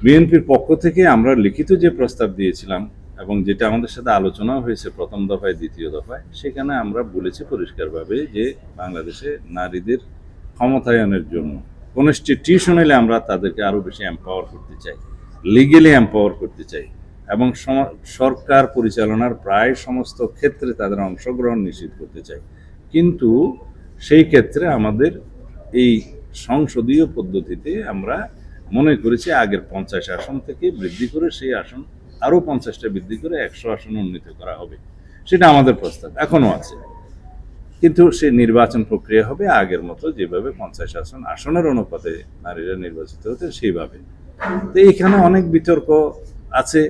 বিএনপির পক্ষ থেকে আমরা লিখিত যে প্রস্তাব দিয়েছিলাম এবং যেটা আমাদের সাথে আলোচনাও হয়েছে প্রথম দফায়, দ্বিতীয় দফায়, সেখানে আমরা বলেছি পরিষ্কারভাবে যে বাংলাদেশে নারীদের ক্ষমতায়নের জন্য কনস্টিটিউশনালি আমরা তাদেরকে আরও বেশি এম্পাওয়ার করতে চাই লিগেলি এম্পাওয়ার করতে চাই এবং সরকার পরিচালনার প্রায় সমস্ত ক্ষেত্রে তাদের অংশগ্রহণ নিশ্চিত করতে চাই। কিন্তু সেই ক্ষেত্রে আমাদের এই সংসদীয় পদ্ধতিতে আমরা মনে করেছি আগের পঞ্চাশ আসন থেকে বৃদ্ধি করে সেই আসন, আরও পঞ্চাশটা বৃদ্ধি করে একশো আসন উন্নীত করা হবে। সেটা আমাদের প্রস্তাব, এখনও আছে। কিন্তু সে নির্বাচন প্রক্রিয়া হবে আগের মতো, যেভাবে পঞ্চাশ আসন, আসনের অনুপাতে নারীরা নির্বাচিত হতে সেইভাবে। তো এইখানে অনেক বিতর্ক আছে।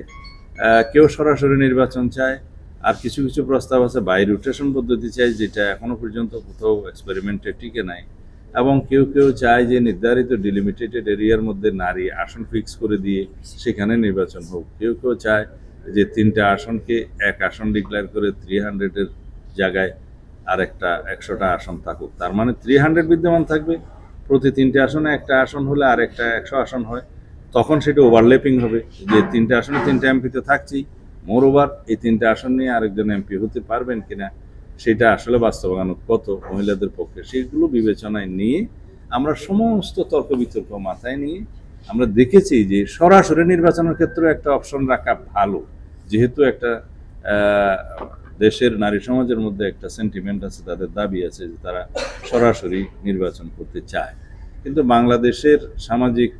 কেউ সরাসরি নির্বাচন চায়, আর কিছু কিছু প্রস্তাব আছে। বাই রোটেশন পদ্ধতি চাই যেটা এখনও পর্যন্ত কোথাও এক্সপেরিমেন্টে টিকে নাই। এবং কেউ কেউ চায় যে নির্ধারিত ডিলিমিটেটেড এরিয়ার মধ্যে নারী আসন ফিক্স করে দিয়ে সেখানে নির্বাচন হোক। কেউ কেউ চায় যে তিনটা আসনকে এক আসন ডিক্লেয়ার করে থ্রি হান্ড্রেডের জায়গায় আর একটা একশোটা আসন থাকুক। তার মানে থ্রি হান্ড্রেড বিদ্যমান থাকবে। প্রতি তিনটে আসনে একটা আসন হলে আর একটা একশো আসন হয়। তখন সেটা ওভারল্যাপিং হবে যে তিনটে আসনে তিনটে এমপি তো থাকছেই মোর ওভার এই তিনটে আসন নিয়ে আরেকজন এমপি হতে পারবেন কিনা সেটা আসলে বাস্তবায়ন কত মহিলাদের পক্ষে? সেগুলো বিবেচনায় নিয়ে আমরা সমস্ত তর্ক বিতর্ক মাথায় নিয়ে আমরা দেখেছি যে সরাসরি নির্বাচনের ক্ষেত্রে একটা অপশন রাখা ভালো। যেহেতু একটা দেশের নারী সমাজের মধ্যে একটা সেন্টিমেন্ট আছে, তাদের দাবি আছে যে তারা সরাসরি নির্বাচন করতে চায়। কিন্তু বাংলাদেশের সামাজিক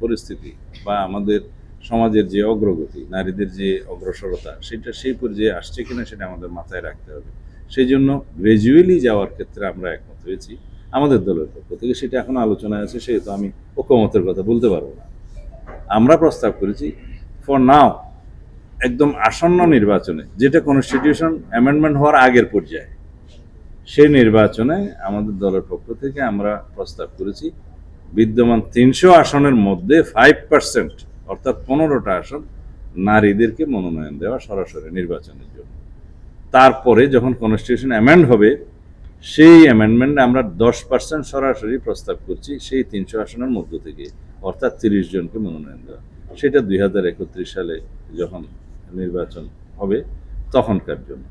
পরিস্থিতি বা আমাদের সমাজের যে অগ্রগতি, নারীদের যে অগ্রসরতা, সেটা সেই পর্যায়ে আসছে কিনা সেটা আমাদের মাথায় রাখতে হবে। সেই জন্য গ্র্যাজুয়ালি যাওয়ার ক্ষেত্রে আমরা একমত হয়েছি আমাদের দলের পক্ষ থেকে। সেটা এখন আলোচনায় আছে, সেহেতু আমি ঐক্যমতের কথা বলতে পারব না। আমরা প্রস্তাব করেছি ফর নাও একদম আসন্ন নির্বাচনে যেটা কনস্টিটিউশন অ্যামেন্ডমেন্ট হওয়ার আগের পর্যায়ে সেই নির্বাচনে আমাদের দলের পক্ষ থেকে আমরা প্রস্তাব করেছি, বিদ্যমান তিনশো আসনের মধ্যে ফাইভ পার্সেন্ট অর্থাৎ পনেরোটা আসন নারীদেরকে মনোনয়ন দেওয়া সরাসরি নির্বাচনের জন্য। তারপরে যখন কনস্টিটিউশন অ্যামেন্ড হবে সেই অ্যামেন্ডমেন্ট আমরা দশ পার্সেন্ট সরাসরি প্রস্তাব করছি সেই তিনশো আসনের মধ্য থেকে অর্থাৎ তিরিশ জনকে মনোনয়ন দেওয়া। সেটা দুই হাজার একত্রিশ সালে যখন নির্বাচন হবে তখনকার জন্য।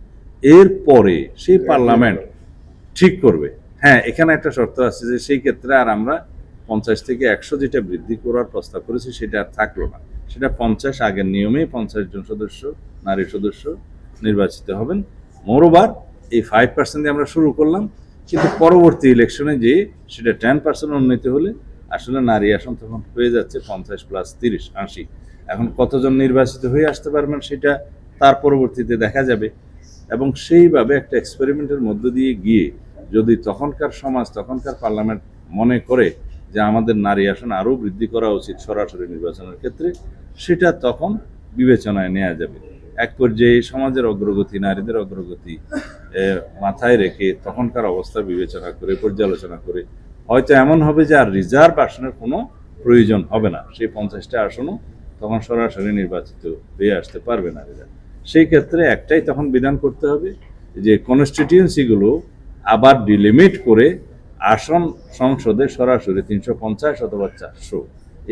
এরপরে সেই পার্লামেন্ট ঠিক করবে। হ্যাঁ এখানে একটা শর্ত আছে যে সেই ক্ষেত্রে আর আমরা পঞ্চাশ থেকে একশো যেটা বৃদ্ধি করার প্রস্তাব করেছি সেটা আর থাকল না। সেটা পঞ্চাশ আগের নিয়মেই পঞ্চাশ জন সদস্য নারী সদস্য নির্বাচিত হবেন। মোরোবার এই ফাইভ পার্সেন্ট দিয়ে আমরা শুরু করলাম। কিন্তু পরবর্তী ইলেকশনে যে সেটা টেন পার্সেন্ট উন্নীত হলে আসলে নারী আসন তখন হয়ে যাচ্ছে পঞ্চাশ প্লাস তিরিশ, আশি। এখন কতজন নির্বাচিত হয়ে আসতে পারবেন সেটা তার পরবর্তীতে দেখা যাবে। এবং সেইভাবে একটা এক্সপেরিমেন্টের মধ্য দিয়ে গিয়ে যদি তখনকার সমাজ, তখনকার পার্লামেন্ট মনে করে যে আমাদের নারী আসন আরও বৃদ্ধি করা উচিত সরাসরি নির্বাচনের ক্ষেত্রে, সেটা তখন বিবেচনায় নেওয়া যাবে। এক পর্যায়ে সমাজের অগ্রগতি, নারীদের অগ্রগতি মাথায় রেখে তখনকার অবস্থা বিবেচনা করে, পর্যালোচনা করে, হয়তো এমন হবে যে আর রিজার্ভ আসনের কোনো প্রয়োজন হবে না। সেই পঞ্চাশটা আসনও তখন সরাসরি নির্বাচিত হয়ে আসতে পারবে নারীরা। সেই ক্ষেত্রে একটাই তখন বিধান করতে হবে যে কনস্টিটিউয়েন্সিগুলো আবার ডিলিমিট করে আসন সংসদে সরাসরি তিনশো পঞ্চাশ অথবা চারশো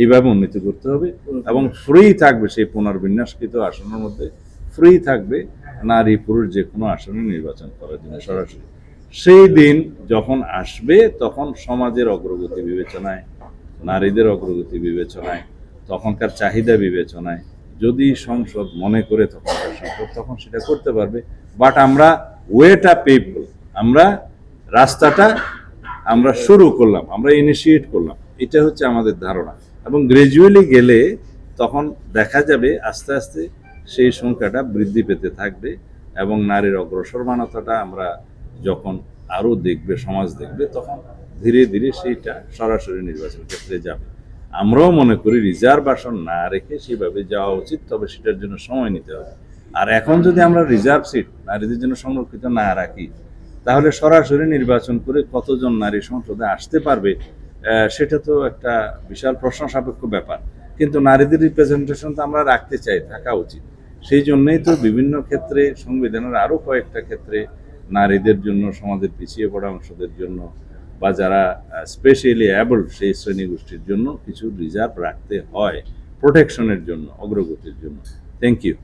এইভাবে উন্নীত করতে হবে এবং ফ্রি থাকবে সেই পুনর্বিন্যাসকৃত আসনের মধ্যে। ফ্রি থাকবে, নারী, পুরুষ যে কোনো আসনে নির্বাচন করার জন্য সরাসরি। সেই দিন যখন আসবে, তখন সমাজের অগ্রগতি বিবেচনায়, নারীদের অগ্রগতি বিবেচনায়, তখনকার চাহিদা বিবেচনায়, যদি সংসদ মনে করে তখনকার সংসদ, তখন সেটা করতে পারবে। বাট আমরা ওয়েটা পিপল আমরা রাস্তাটা আমরা শুরু করলাম, আমরা ইনিশিয়েট করলাম। এটা হচ্ছে আমাদের ধারণা। এবং গ্রাজুয়ালি গেলে তখন দেখা যাবে আস্তে আস্তে সেই সংখ্যাটা বৃদ্ধি পেতে থাকবে এবং নারীর অগ্রসরমানতাটা আমরা যখন আরও দেখবে, সমাজ দেখবে, তখন ধীরে ধীরে সেইটা সরাসরি নির্বাচন ক্ষেত্রে যাবে। আমরাও মনে করি রিজার্ভ আসন না রেখে সেভাবে যাওয়া উচিত, তবে সেটার জন্য সময় নিতে হবে। আর এখন যদি আমরা রিজার্ভ সিট নারীদের জন্য সংরক্ষিত না রাখি, তাহলে সরাসরি নির্বাচন করে কতজন নারী সংসদে আসতে পারবে সেটা তো একটা বিশাল প্রশ্ন সাপেক্ষ ব্যাপার। কিন্তু নারীদের রিপ্রেজেন্টেশন তো আমরা রাখতে চাই, থাকা উচিত। সেই জন্যই তো বিভিন্ন ক্ষেত্রে সংবিধানের আরও কয়েকটা ক্ষেত্রে নারীদের জন্য, সমাজের পিছিয়ে পড়া অংশদের জন্য বা যারা স্পেশালি অ্যাবল সেই শ্রেণি গোষ্ঠীর জন্য কিছু রিজার্ভ রাখতে হয় প্রোটেকশনের জন্য, অগ্রগতির জন্য। Thank you